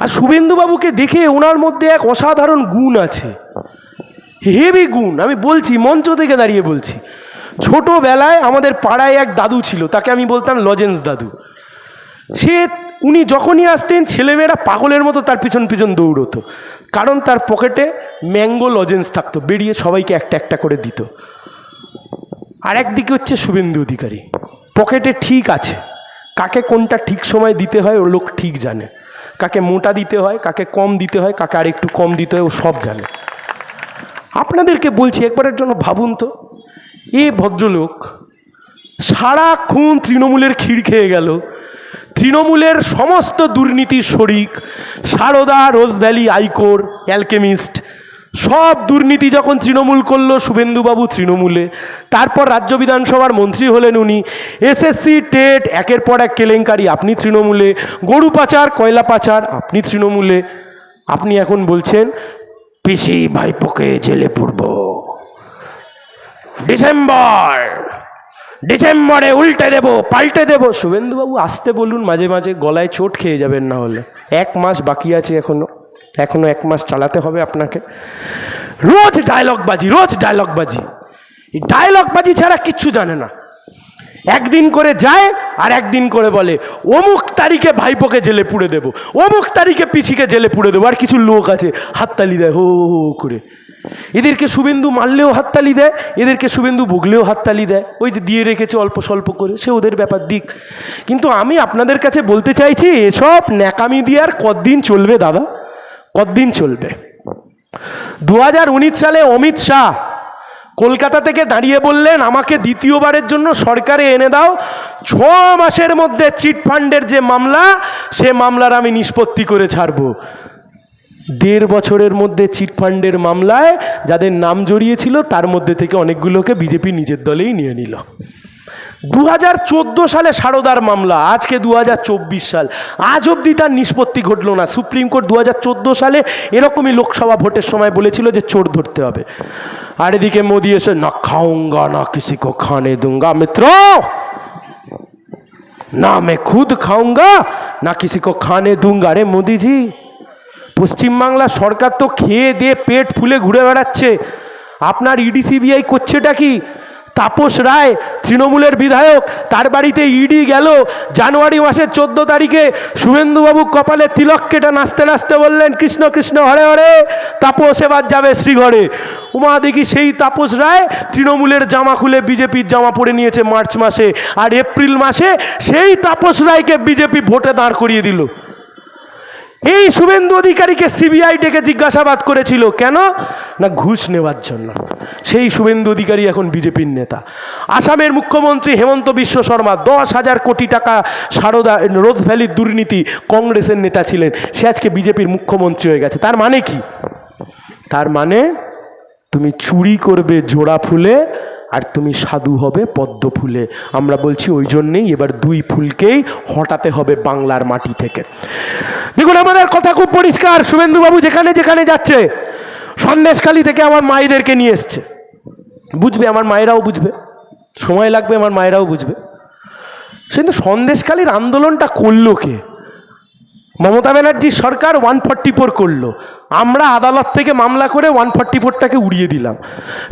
আর শুভেন্দুবাবুকে দেখে ওনার মধ্যে এক অসাধারণ গুণ আছে। হেভি গুণ, আমি বলছি, মঞ্চ থেকে দাঁড়িয়ে বলছি। ছোটোবেলায় আমাদের পাড়ায় এক দাদু ছিল, তাকে আমি বলতাম লজেন্স দাদু। সে, উনি যখনই আসতেন, ছেলেমেয়েরা পাগলের মতো তার পিছন পিছন দৌড়তো। কারণ তার পকেটে ম্যাঙ্গো লজেন্স থাকতো, বেরিয়ে সবাইকে একটা একটা করে দিত। আর একদিকে হচ্ছে শুভেন্দু অধিকারী। পকেটে ঠিক আছে। কাকে কোনটা ঠিক সময় দিতে হয়, ও লোক ঠিক জানে। কাকে মোটা দিতে হয়, কাকে কম দিতে হয়, কাকে আর একটু কম দিতে হয়, ও সব জানে। আপনাদেরকে বলছি একবারের জন্য ভাবুন তো, এ ভদ্রলোক সারাক্ষণ তৃণমূলের ক্ষীর খেয়ে গেল, তৃণমূলের সমস্ত দুর্নীতির শরিক, সারদা রোজভ্যালি আইকোর, অ্যালকেমিস্ট সব দুর্নীতি যখন তৃণমূল করল শুভেন্দুবাবু তৃণমূলে, তারপর রাজ্য বিধানসভার মন্ত্রী হলেন উনি এসএসসি টেট, একের পর এক কেলেঙ্কারি, আপনি তৃণমূলে, গরু পাচার, কয়লা পাচার, আপনি তৃণমূলে, আপনি এখন বলছেন, পিসি ভাইপোকে জেলে পড়ব ডিসেম্বর, ডিসেম্বরে উল্টে দেব, পাল্টে দেব। শুভেন্দুবাবু আসতে বলুন, মাঝে মাঝে গলায় চোট খেয়ে যাবেন না হলে। এক মাস বাকি আছে এখনও। এখনও এক মাস চালাতে হবে আপনাকে। রোজ ডায়লগ বাজি, রোজ ডায়লগ বাজি। এই ডায়লগ বাজি ছাড়া কিচ্ছু জানে না। একদিন করে যায় আর একদিন করে বলে, অমুক তারিখে ভাইপোকে জেলে পুড়ে দেবো, অমুক তারিখে পিছিকে জেলে পুড়ে দেবো, আর কিছু লোক আছে, হাততালি দেয় হো হো, করে। এদেরকে শুভেন্দু মারলেও হাততালি দেয়, এদেরকে শুভেন্দু ভুগলেও হাততালি দেয়। ওই যে দিয়ে রেখেছে অল্প স্বল্প করে, সে ওদের ব্যাপার দিক। কিন্তু আমি আপনাদের কাছে বলতে চাইছি, এসব ন্যাকামি দিয়ে আর কতদিন চলবে দাদা? কতদিন চলবে? দু হাজার উনিশ সালে অমিত শাহ কলকাতা থেকে দাঁড়িয়ে বললেন, আমাকে দ্বিতীয়বারের জন্য সরকারে এনে দাও। ছ মাসের মধ্যে চিটফান্ডের যে মামলা, সে মামলার আমি নিষ্পত্তি করে ছাড়ব। দেড় বছরের মধ্যে চিটফান্ডের মামলায় যাদের নাম জড়িয়েছিল, তার মধ্যে থেকে অনেকগুলোকে বিজেপি নিজের দলেই নিয়ে নিল। দু হাজার চোদ্দ সালে সারদার মামলা, আজকে দু হাজার চব্বিশ সাল। আজ অবধি তার নিষ্পত্তি ঘটল না। সুপ্রিম কোর্ট দু হাজার চোদ্দ সালে এরকমই লোকসভা ভোটের সময় বলেছিল যে চোর ধরতে হবে। আর এদিকে মোদি এসে, না খাউঙ্গা না কিসি কো খানে দুঙ্গা, মিত্র! না মে খুদ খাউঙ্গা না কিসি কো খানে দুঙ্গা। রে মোদিজি পশ্চিমবাংলা সরকার তো খেয়ে দিয়ে পেট ফুলে ঘুরে বেড়াচ্ছে। আপনার ইডিসিবিআই করছেটা কি? তাপস রায়, তৃণমূলের বিধায়ক, তার বাড়িতে ইডি গেল। জানুয়ারি মাসের চোদ্দ তারিখে শুভেন্দুবাবু কপালে তিলক কেটে নাচতে নাচতে বললেন, কৃষ্ণ কৃষ্ণ, হরে হরে, তাপস এবার যাবে শ্রীঘরে। উমা দেখি সেই তাপস রায় তৃণমূলের জামা খুলে বিজেপির জামা পরে নিয়েছে মার্চ মাসে। আর এপ্রিল মাসে সেই তাপস রায়কে বিজেপি ভোটে দাঁড় করিয়ে দিল। এই শুভেন্দু অধিকারীকে সিবিআই ডেকে জিজ্ঞাসাবাদ করেছিল, কেন? না, ঘুষ নেওয়ার জন্য। সেই শুভেন্দু অধিকারী এখন বিজেপির নেতা। আসামের মুখ্যমন্ত্রী হেমন্ত বিশ্ব শর্মা, দশ হাজার কোটি টাকা সারদা, রোজ ভ্যালির দুর্নীতি কংগ্রেসের নেতা ছিলেন। সে আজকে বিজেপির মুখ্যমন্ত্রী হয়ে গেছে। তার মানে কি? তার মানে তুমি চুরি করবে জোড়া ফুলে আর তুমি সাধু হবে পদ্ম ফুলে। আমরা বলছি ওই জন্যেই এবার দুই ফুলকেই হটাতে হবে বাংলার মাটি থেকে। দেখুন আমাদের কথা খুব পরিষ্কার। শুভেন্দুবাবু যেখানে যেখানে যাচ্ছে সন্দেশখালি থেকে আমার মায়েদেরকে নিয়ে এসছে। বুঝবে, আমার মায়েরাও বুঝবে। সময় লাগবে, আমার মায়েরাও বুঝবে। কিন্তু সন্দেশখালির আন্দোলনটা করল কে? মমতা ব্যানার্জির সরকার ওয়ান ফর্টি ফোর করল। আমরা আদালত থেকে মামলা করে ওয়ান ফর্টি ফোরটাকে উড়িয়ে দিলাম।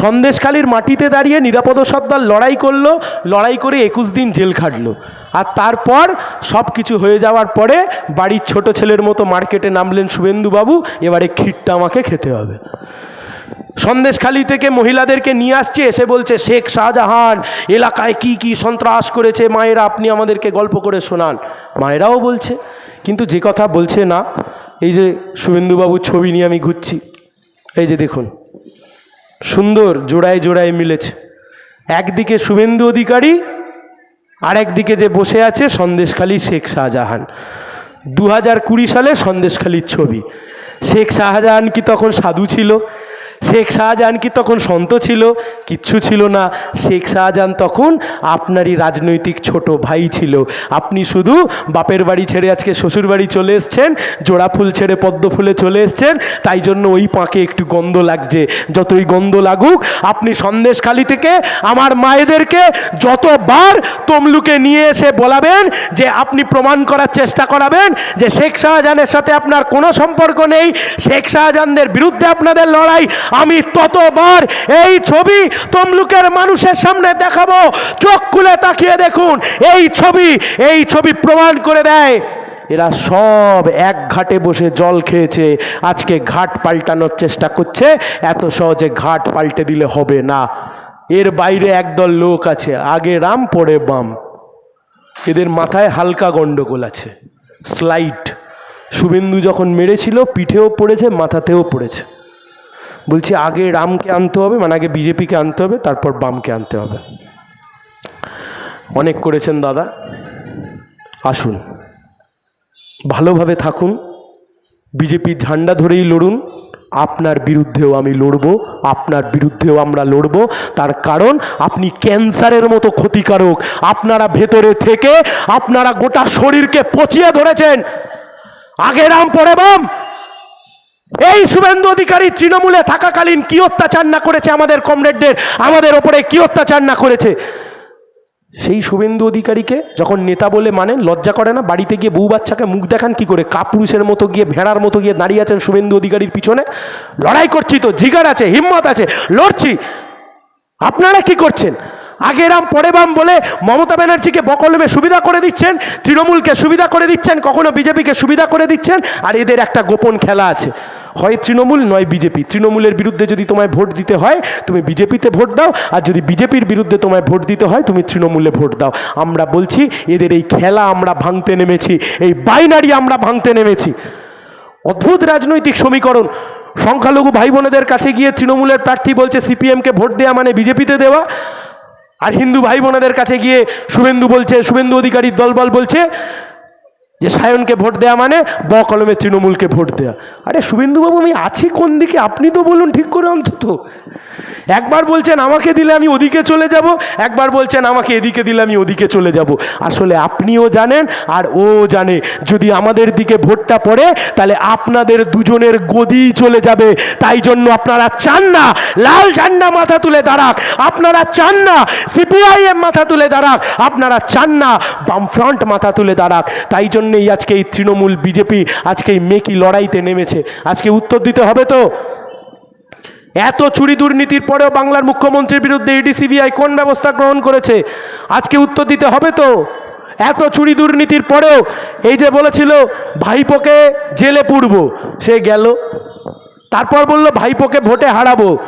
সন্দেশখালীর মাটিতে দাঁড়িয়ে নিরাপদ সর্দার লড়াই করল, লড়াই করে একুশ দিন জেল খাটলো। আর তারপর সব কিছু হয়ে যাওয়ার পরে বাড়ির ছোট ছেলের মতো মার্কেটে নামলেন শুভেন্দুবাবু, এবারে ক্ষীরটা আমাকে খেতে হবে। সন্দেশখালি থেকে মহিলাদেরকে নিয়ে আসছে, এসে বলছে, শেখ শাহজাহান, এলাকায় কি কি সন্ত্রাস করেছে? মায়েরা, আপনি আমাদেরকে গল্প করে শোনান। মায়েরাও বলছে কিন্তু যে কথা বলছে না, এই যে শুভেন্দুবাবুর ছবি নিয়ে আমি ঘুরছি, এই যে দেখুন, সুন্দর জোড়ায় জোড়ায় মিলেছে। একদিকে শুভেন্দু অধিকারী আর একদিকে যে বসে আছে সন্দেশখালী শেখ শাহজাহান। দু হাজার কুড়ি সালে সন্দেশখালীর ছবি। শেখ শাহজাহান কি তখন সাধু ছিল? শেখ শাহজাহান কি তখন সন্ত ছিল? কিচ্ছু ছিল না। শেখ শাহজাহান তখন আপনারই রাজনৈতিক ছোট ভাই ছিল। আপনি শুধু বাপের বাড়ি ছেড়ে আজকে শ্বশুর বাড়ি চলে এসছেন, জোড়া ফুল ছেড়ে পদ্ম ফুলে চলে এসছেন, তাই জন্য ওই পাঁকে একটু গন্ধ লাগছে। যতই গন্ধ লাগুক, আপনি সন্দেশখালি থেকে আমার মায়েদেরকে যতবার তমলুকে নিয়ে এসে বলাবেন যে আপনি প্রমাণ করার চেষ্টা করাবেন যে শেখ শাহজাহানের সাথে আপনার কোনো সম্পর্ক নেই। শেখ শাহজাহানদের বিরুদ্ধে আপনাদের লড়াই। আমি ততবার এই ছবি তমলুকের মানুষের সামনে দেখাবো। চোখ খুলে তাকিয়ে দেখুন, এই ছবি এই ছবি প্রমাণ করে দেয়। এরা সব এক ঘাটে বসে জল খেয়েছে, আজকে ঘাট পাল্টানোর চেষ্টা করছে, এত সহজে ঘাট পাল্টে দিলে হবে না। এর বাইরে একদল লোক আছে, আগে রাম, পরে বাম। এদের মাথায় হালকা গন্ডগোল আছে স্লাইড শুভেন্দু যখন মেরেছিল, পিঠেও পড়েছে, মাথাতেও পড়েছে। বলছি আগে রামকে আনতে হবে মানে আগে বিজেপিকে আনতে হবে, তারপর বামকে আনতে হবে। অনেক করেছেন দাদা। আসুন। ভালোভাবে থাকুন। বিজেপির ঝান্ডা ধরেই লড়ুন। আপনার বিরুদ্ধেও আমি লড়ব, আপনার বিরুদ্ধেও আমরা লড়ব। তার কারণ, আপনি ক্যান্সারের মতো ক্ষতিকারক। আপনারা ভেতরে থেকে আপনারা গোটা শরীরকে পচিয়ে ধরেছেন। আগে রাম, পরে বাম। এই শুভেন্দু অধিকারী তৃণমূলে থাকাকালীন কি অত্যাচার না করেছে আমাদের কমরেডদের? আমাদের ওপরে কি অত্যাচার না করেছে? সেই শুভেন্দু অধিকারীকে যখন নেতা বলে মানেন, লজ্জা করে না? বাড়িতে গিয়ে বউ বাচ্চাকে মুখ দেখান কি করে? কাপুরুষের মতো গিয়ে, ভেড়ার মতো গিয়ে দাঁড়িয়ে আছেন শুভেন্দু অধিকারীর পিছনে? লড়াই করছি তো, জিগার আছে, হিম্মত আছে, লড়ছি। আপনারা কি করছেন? আগে রাম পরে বাম বলে মমতা ব্যানার্জিকে বকলমে সুবিধা করে দিচ্ছেন, তৃণমূলকে সুবিধা করে দিচ্ছেন, কখনো বিজেপিকে সুবিধা করে দিচ্ছেন, আর এদের একটা গোপন খেলা আছে। হয় তৃণমূল, নয় বিজেপি। তৃণমূলের বিরুদ্ধে যদি তোমায় ভোট দিতে হয়, তুমি বিজেপিতে ভোট দাও। আর যদি বিজেপির বিরুদ্ধে তোমায় ভোট দিতে হয়, তুমি তৃণমূলে ভোট দাও। আমরা বলছি, এদের এই খেলা আমরা ভাঙতে নেমেছি, এই বাইনারি আমরা ভাঙতে নেমেছি। অদ্ভুত রাজনৈতিক সমীকরণ। সংখ্যালঘু ভাই বোনেদের কাছে গিয়ে তৃণমূলের প্রার্থী বলছে, সিপিএমকে ভোট দেওয়া মানে বিজেপিতে দেওয়া। আর হিন্দু ভাই বোনেদের কাছে গিয়ে শুভেন্দু বলছে, শুভেন্দু অধিকারীর দলবল বলছে যে সায়নকে ভোট দেয়া মানে ব কলমে তৃণমূলকে ভোট দেয়া। আরে শুভেন্দুবাবু, আমি আছি কোন দিকে? আপনি তো বলুন ঠিক করে অন্তত। একবার বলছেন আমাকে দিলে আমি ওদিকে চলে যাব, একবার বলছেন আমাকে এদিকে দিলে আমি ওদিকে চলে যাব। আসলে আপনিও জানেন আর ও জানে। যদি আমাদের দিকে ভোটটা পড়ে, তাহলে আপনাদের দুজনের গদি চলে যাবে। তাই জন্য আপনারা চান না, লাল ঝান্ডা মাথা তুলে দাঁড়াক। আপনারা চান না, সিপিআইএম মাথা তুলে দাঁড়াক। আপনারা চান না, বামফ্রন্ট মাথা তুলে দাঁড়াক। তাই জন্যেই আজকে এই তৃণমূল বিজেপি আজকে এই মেকি লড়াইতে নেমেছে। আজকে উত্তর দিতে হবে তো? এত চুরি দুর্নীতির পরেও বাংলার মুখ্যমন্ত্রীর বিরুদ্ধে ইডি সিবিআই কোন ব্যবস্থা গ্রহণ করেছে? আজকে উত্তর দিতে হবে তো? এত চুরি দুর্নীতির পরেও এই যে বলেছিল, ভাইপোকে জেলে পুড়ব, সে গেল। তারপর বলল, ভাইপোকে ভোটে হারাবো।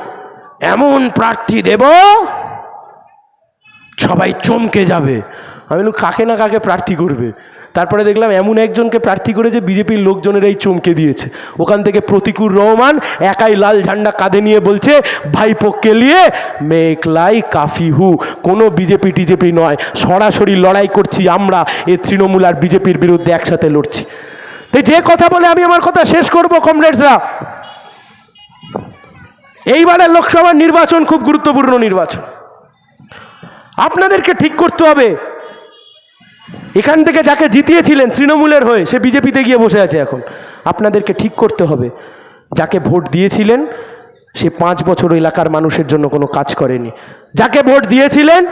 এমন প্রার্থী দেব, সবাই চমকে যাবে। আমি কাকে না কাকে প্রার্থী করবে? তারপরে দেখলাম এমন একজনকে প্রার্থী করে যে বিজেপির লোকজনের এই চমকে দিয়েছে। ওখান থেকে প্রতিকুর রহমান একাই লাল ঝান্ডা কাঁধে নিয়ে বলছে, ভাইপোকে নিয়ে মেকলাই কাফি হু। কোনো বিজেপি টিজেপি নয়। সরাসরি লড়াই করছি আমরা। এ তৃণমূল আর বিজেপির বিরুদ্ধে একসাথে লড়ছি। তাই যে কথা বলে আমি আমার কথা শেষ করব, কমরেডসরা। এইবারের লোকসভার নির্বাচন খুব গুরুত্বপূর্ণ নির্বাচন। আপনাদেরকে ঠিক করতে হবে। এখান থেকে যাকে জিতিয়েছিলেন তৃণমূলের হয়ে, সে বিজেপিতে গিয়ে বসে আছে এখন। আপনাদেরকে ঠিক করতে হবে। যাকে ভোট দিয়েছিলেন, সে পাঁচ বছর এলাকার মানুষের জন্য কোনো কাজ করেনি। যাকে ভোট দিয়েছিলেন,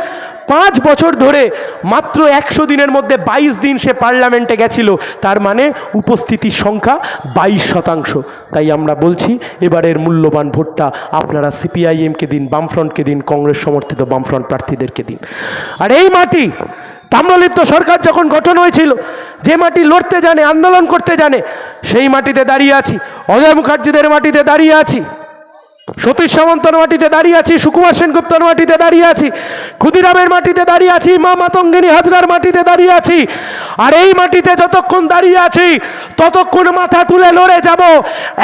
পাঁচ বছর ধরে মাত্র একশো দিনের মধ্যে বাইশ দিন সে পার্লামেন্টে গেছিল। তার মানে উপস্থিতির সংখ্যা বাইশ শতাংশ। তাই আমরা বলছি, এবারের মূল্যবান ভোটটা আপনারা সিপিআইএমকে দিন, বামফ্রন্টকে দিন, কংগ্রেস সমর্থিত বামফ্রন্ট প্রার্থীদেরকে দিন। আর এই মাটি তাম্রলিপ্ত সরকার যখন গঠন হয়েছিল, যে মাটি লড়তে জানে, আন্দোলন করতে জানে, সেই মাটিতে দাঁড়িয়ে আছি। অজয় মুখার্জিদের মাটিতে দাঁড়িয়ে আছি। সতীশ সামন্তর মাটিতে দাঁড়িয়ে আছি, সুকুমার সেনগুপ্তর মাটিতে দাঁড়িয়ে আছি, ক্ষুদিরামের মাটিতে দাঁড়িয়ে আছি, মা মাতঙ্গিনী হাজরার মাটিতে দাঁড়িয়ে আছি। আর এই মাটিতে যতক্ষণ দাঁড়িয়ে আছি, ততক্ষণ মাথা তুলে লড়ে যাব।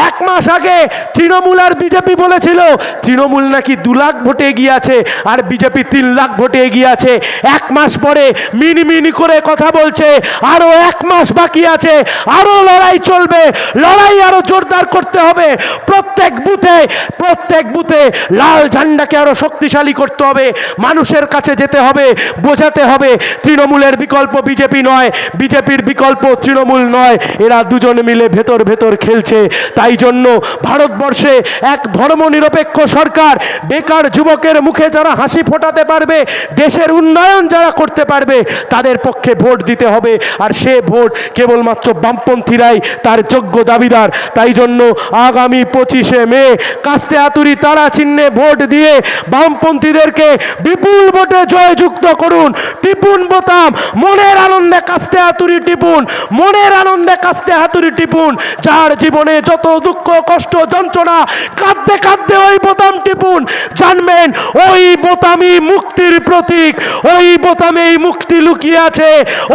এক মাস আগে তৃণমূল আর বিজেপি বলেছিল, তৃণমূল নাকি দু লাখ ভোটে এগিয়ে আছে আর বিজেপি তিন লাখ ভোটে এগিয়ে আছে এক মাস পরে মিনি মিনি করে কথা বলছে, আরও এক মাস বাকি আছে, আরও লড়াই চলবে, লড়াই আরও জোরদার করতে হবে। প্রত্যেক বুথে প্রত্যেক বুথে লাল ঝান্ডাকে আরও শক্তিশালী করতে হবে। মানুষের কাছে যেতে হবে, বোঝাতে হবে। তৃণমূলের বিকল্প বিজেপি নয়, বিজেপির বিকল্প তৃণমূল নয়। এরা দুজন মিলে ভেতর ভেতর খেলছে। তাই জন্য ভারতবর্ষে এক ধর্মনিরপেক্ষ সরকার বেকার যুবকের মুখে যারা হাসি ফোটাতে পারবে, দেশের উন্নয়ন যারা করতে পারবে, তাদের পক্ষে ভোট দিতে হবে। আর সে ভোট কেবলমাত্র বামপন্থীরাই তার যোগ্য দাবিদার। তাই জন্য আগামী পঁচিশে মে কাস্তে আতুরি তারা চিহ্নে ভোট দিয়ে বামপন্থীদেরকে বিপুল ভোটে জয়যুক্ত করুন। টিপুন বোতাম, মনের আনন্দে কাস্তে হাতুড়ি টিপুন, মনের আনন্দে কাস্তে হাতুড়ি টিপুন। যার জীবনে যত দুঃখ, কষ্ট, যন্ত্রণা, কাঁদতে কাঁদতে ওই বোতাম টিপুন। জানবেন, ওই বোতামই মুক্তির প্রতীক, ওই বোতামেই মুক্তি লুকিয়ে আছে,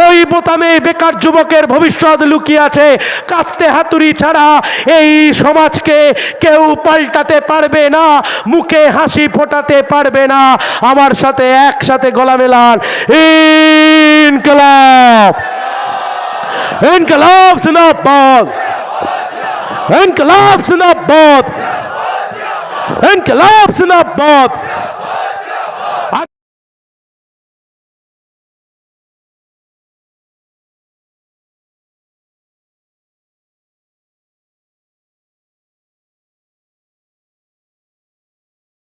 ওই বোতামে বেকার যুবকের ভবিষ্যৎ লুকিয়ে আছে। কাস্তে হাতুড়ি ছাড়া এই সমাজকে কেউ পাল্টাতে পারবে না, মুখে হাসি ফোটাতে পারবে না, আমার সাথে একসাথে গলা মেলান ইনকলাব। ইনকলাব জিন্দাবাদ ইনকলাব জিন্দাবাদ ইনকলাব জিন্দাবাদ